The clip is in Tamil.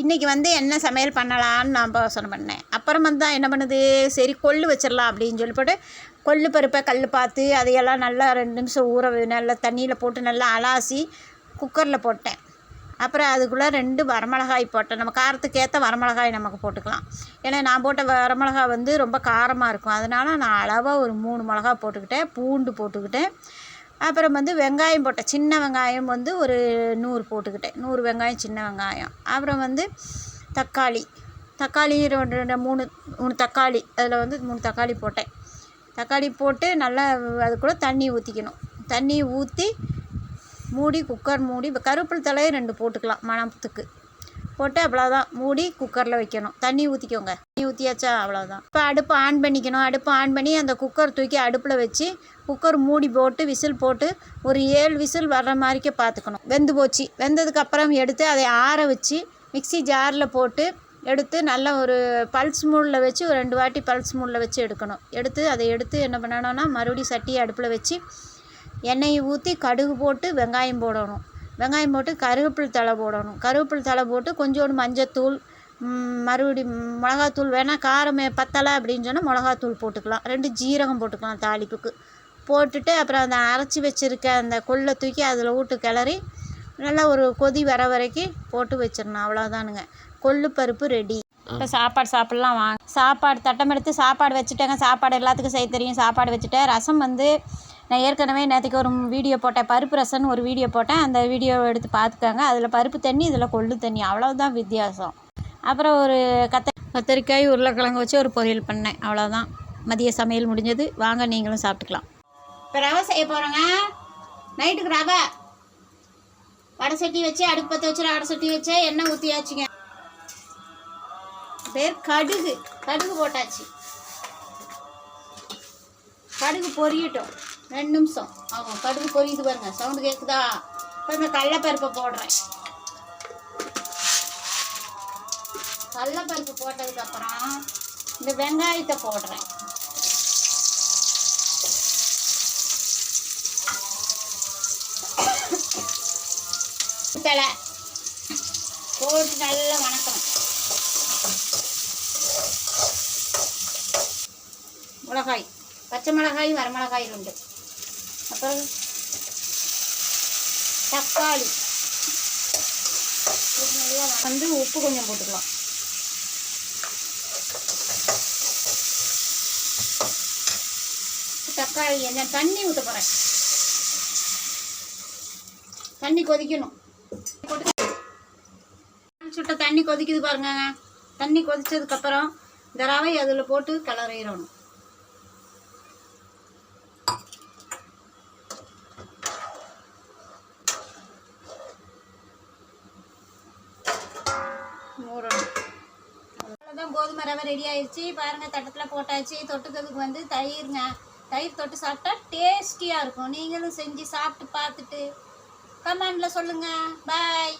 இன்றைக்கி வந்து என்ன சமையல் பண்ணலான்னு நான் யோசனை பண்ணேன். அப்புறம் வந்து தான் என்ன பண்ணுது? சரி கொள்ளு வச்சிடலாம் அப்படின்னு சொல்லி போட்டு கொள்ளு பருப்பை கல் பார்த்து அதையெல்லாம் நல்லா ரெண்டு நிமிஷம் ஊற நல்லா தண்ணியில் போட்டு நல்லா அலாசி குக்கரில் போட்டேன். அப்புறம் அதுக்குள்ளே ரெண்டு வரமிளகாய் போட்டேன். நம்ம காரத்துக்கு ஏற்ற வரமிளகாய் நமக்கு போட்டுக்கலாம். ஏன்னா நான் போட்ட வரமிளகாய் வந்து ரொம்ப காரமாக இருக்கும். அதனால் நான் அளவாக ஒரு மூணு மிளகா போட்டுக்கிட்டேன். பூண்டு போட்டுக்கிட்டேன். அப்புறம் வந்து வெங்காயம் போட்டேன் சின்ன வெங்காயம் வந்து ஒரு நூறு போட்டுக்கிட்டேன். நூறு வெங்காயம் சின்ன வெங்காயம். அப்புறம் வந்து தக்காளி. தக்காளி ரெண்டு ரெண்டு மூணு மூணு தக்காளி. அதில் வந்து மூணு தக்காளி போட்டேன். தக்காளி போட்டு நல்லா அது கூட தண்ணி ஊற்றிக்கணும் தண்ணி ஊற்றி மூடி குக்கர் மூடி இப்போ கருப்பில் தலையை ரெண்டு போட்டுக்கலாம் மணத்துக்கு. போட்டு அவ்வளோதான் மூடி குக்கரில் வைக்கணும். தண்ணி ஊற்றிக்கோங்க ஊற்றியாச்சா அவ்வளோதான் இப்போ அடுப்பு ஆன் பண்ணிக்கணும். அடுப்பு ஆன் பண்ணி அந்த குக்கர் தூக்கி அடுப்பில் வச்சு குக்கர் மூடி போட்டு விசில் போட்டு ஒரு ஏழு விசில் வர்ற மாதிரிக்கே பார்த்துக்கணும் வெந்து போச்சு. வெந்ததுக்கு அப்புறம் எடுத்து அதை ஆற வச்சு மிக்ஸி ஜாரில் போட்டு எடுத்து நல்ல ஒரு பல்ஸ் மூடில் வச்சு ஒரு ரெண்டு வாட்டி பல்ஸ் மூடில் வச்சு எடுக்கணும். எடுத்து அதை எடுத்து என்ன பண்ணணும்னா மறுபடியும் சட்டியை அடுப்பில் வச்சு எண்ணெயை ஊற்றி கடுகு போட்டு வெங்காயம் போடணும். வெங்காயம் போட்டு கருவேப்பிலை தழை போடணும். கருவேப்பிலை தழை போட்டு கொஞ்சோண்டு மஞ்சத்தூள் மறுபடி மிளகாத்தூள் வேணால் காரமே பத்தலை அப்படின்னு சொன்னால் மிளகாத்தூள் போட்டுக்கலாம். ரெண்டு ஜீரகம் போட்டுக்கலாம் தாளிப்புக்கு. போட்டுட்டு அப்புறம் அந்த அரைச்சி வச்சுருக்க அந்த கொள்ளை தூக்கி அதில் விட்டு கிளறி நல்லா ஒரு கொதி வர வரைக்கும் போட்டு வச்சிடணும். அவ்வளோதானுங்க கொள்ளு பருப்பு ரெடி இப்போ சாப்பாடு சாப்பிட்லாம் வாங்க சாப்பாடு தட்டம் எடுத்து சாப்பாடு வச்சுட்டேங்க. சாப்பாடு எல்லாத்துக்கும் செய்ய தெரியும். சாப்பாடு வச்சுட்டேன் ரசம் வந்து நான் ஏற்கனவே நேற்றுக்கு ஒரு வீடியோ போட்டேன். பருப்பு ரசம்னு ஒரு வீடியோ போட்டேன். அந்த வீடியோ எடுத்து பார்த்துக்கோங்க. அதில் பருப்பு தண்ணி இதில் கொள்ளு தண்ணி. அவ்வளோதான் வித்தியாசம். அப்புறம் ஒரு கத்த கத்தரிக்காய் உருளைக்கிழங்கு வச்சு ஒரு பொரியல் பண்ணேன். அவ்வளோதான் மதிய சமையல் முடிஞ்சது. வாங்க நீங்களும் சாப்பிட்டுக்கலாம். இப்போ ரவை செய்ய போகிறோங்க நைட்டுக்கு ரவை. வடை சட்டி வச்சு அடுப்பு பற்ற வச்சு அடை சட்டி வச்சு எண்ணெய் ஊற்றியாச்சுங்க பேர் கடுகு. கடுகு போட்டாச்சு. கடுகு பொரியட்டும். ரெண்டு நிமிஷம். ஆகும் கடுகு பொரியுது பாருங்க. சவுண்டு கேட்குதா இப்போ இந்த கடலப்பருப்பை போடுறேன். கடலப்பருப்பு போட்டதுக்கப்புறம் இந்த வெங்காயத்தை போடுறேன். தலை. போட்டு நல்லா வணக்கணும். மிளகாய். பச்சை மிளகாய் வரமிளகாய் ரெண்டு. அப்புறம் தக்காளி. நல்லா வந்து உப்பு கொஞ்சம் போட்டுக்கலாம். தக்காளி என்ன தண்ணி ஊற்ற போகிறேன் தண்ணி கொதிக்கணும். சுட்ட தண்ணி கொதிக்குது பாருங்க. தண்ணி கொதிச்சதுக்கப்புறம் இந்த ரவை அதில் போட்டு கலரையிடணும் மூடணும். அவ்வளோதான் கோதுமை ரவை ரெடி ஆயிடுச்சு பாருங்கள் தட்டத்தில் போட்டாச்சு. தொட்டுக்கிறதுக்கு வந்து தயிர்ங்க. தயிர் தொட்டு சாப்பிட்டா டேஸ்டியாக இருக்கும். நீங்களும் செஞ்சு சாப்பிட்டு பார்த்துட்டு கமெண்டில் சொல்லுங்கள் பாய்